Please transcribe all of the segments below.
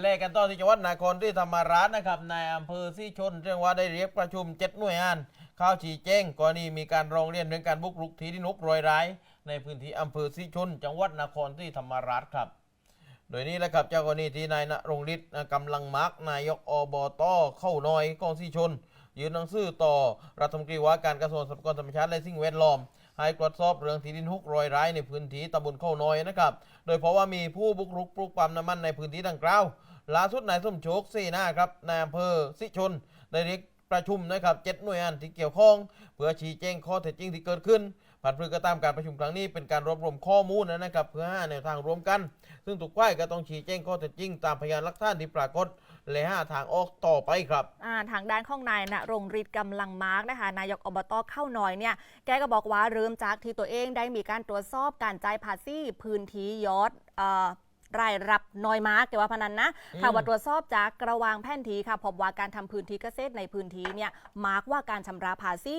เลขกันต่อที่จังหวัดนครที่ธรรมราชนะครับนายอำเภอซี่ชนเรียกว่าได้เรียกประชุมเจ็ดหน่วยงานเข้าชี้แจงกรณีมีการร้องเรียนเรื่องการบุกรุกที่ดินนุกรอยร้ายในพื้นที่อำเภอซี่ชน จังหวัดนครที่ธรรมราชครับ โดยนี้แหละครับเจ้ากรณีที่นายณรงฤทธิ์กำลังมักนายกอบตเข้าน้อยกองซี่ชน ยืนหนังสือต่อรัฐมนตรีว่าการกระทรวงทรัพยากรธรรมชาติและสิ่งแวดล้อม ให้ตรวจสอบเรื่องที่ดินหุกรอยร้ายในพื้นที่ตำบลเข้าน้อยนะครับ โดยเพราะว่ามีผู้บุกรุกปลุกปั๊มน้ำมันในพื้นที่ดังกล่าวล่าสุดนายสมโชคสีหน้าครับนายอำเภอสิชนได้เรียก ประชุมนะครับเจ็ดหน่วยงานที่เกี่ยวข้อง เพื่อชี้แจงข้อเท็จจริงที่เกิดขึ้นผ่านพฤกตามการประชุมครั้งนี้เป็นการรวบรวมข้อมูลนะครับ เพื่อหาแนวทางร่วมกัน ซึ่งทุกฝ่ายก็ต้องชี้แจงข้อเท็จจริง ตามพยานหลักฐานที่ปรากฏและหาทางออกต่อไปครับอ่าทางด้านข้องนายณรงฤทธิ์กำลังมาร์กนะคะนายกอบตเข้าหน่อยเนี่ยแกก็บอกว่าเริ่มจากที่ตัวเองได้มีการตรวจสอบการจ่ายภาษีพื้นที่ยอดอ รายรับน้อยมาร์กแต่ว่าพนันนะอืมค่ะว่าตรวจสอบจากกระวางแผนทีค่ะพบว่าการทำพื้นที่เกษตรในพื้นที่เนี่ยมาร์กว่าการชำระภาษี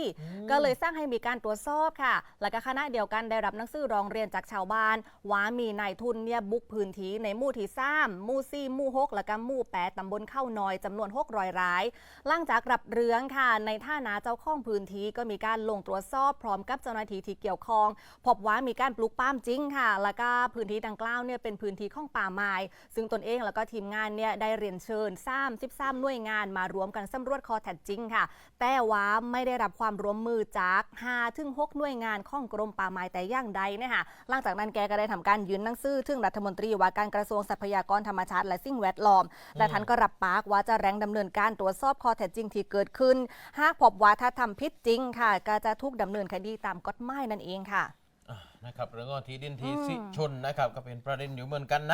ก็เลยสร้างให้มีการตรวจสอบค่ะ แล้วก็คณะเดียวกันได้รับหนังสือร้องเรียนจากชาวบ้านว่ามีนายทุนเนี่ยบุกพื้นที่ในหมู่ที่3หมู่4หมู่6แล้วก็หมู่8ตำบลเข้าน้อยจำนวน600รายหลังจากรับเรื่องค่ะ ในท่านาเจ้าของพื้นที่ก็มีการลงตรวจสอบพร้อมกับเจ้าหน้าที่ที่เกี่ยวข้องพบว่ามีการปลูกป้าล์มจริงค่ะ แล้วก็พื้นที่ดังกล่าวเนี่ยเป็นพื้นที่ของป่าไม้ ซึ่งตนเองแล้วก็ทีมงานเนี่ยได้เรียนเชิญ3 13หน่วยงานมารวมกันสำรวจข้อเท็จริงค่ะ แต่ว่าไม่ได้รับความร่วมมือจาก5ถึง6หน่วยงานของกรมป่าไม้แต่อย่างใดนะคะหลังจากนั้นแกก็ได้ทำการยื่นหนังสือถึงรัฐมนตรีว่าการกระทรวงทรัพยากรธรรมชาติและสิ่งแวดล้อม และท่านก็รับปากว่าจะแรงดำเนินการตรวจสอบข้อเท็จริงที่เกิดขึ้น หากพบว่าถ้าทำผิดจริงค่ะ ก็จะถูกดำเนินคดีตามกฎหมายนั่นเองค่ะ นะครับเรื่องของที่ดินที่อืมสิชนนะครับก็เป็นประเด็นอยู่เหมือนกันนะ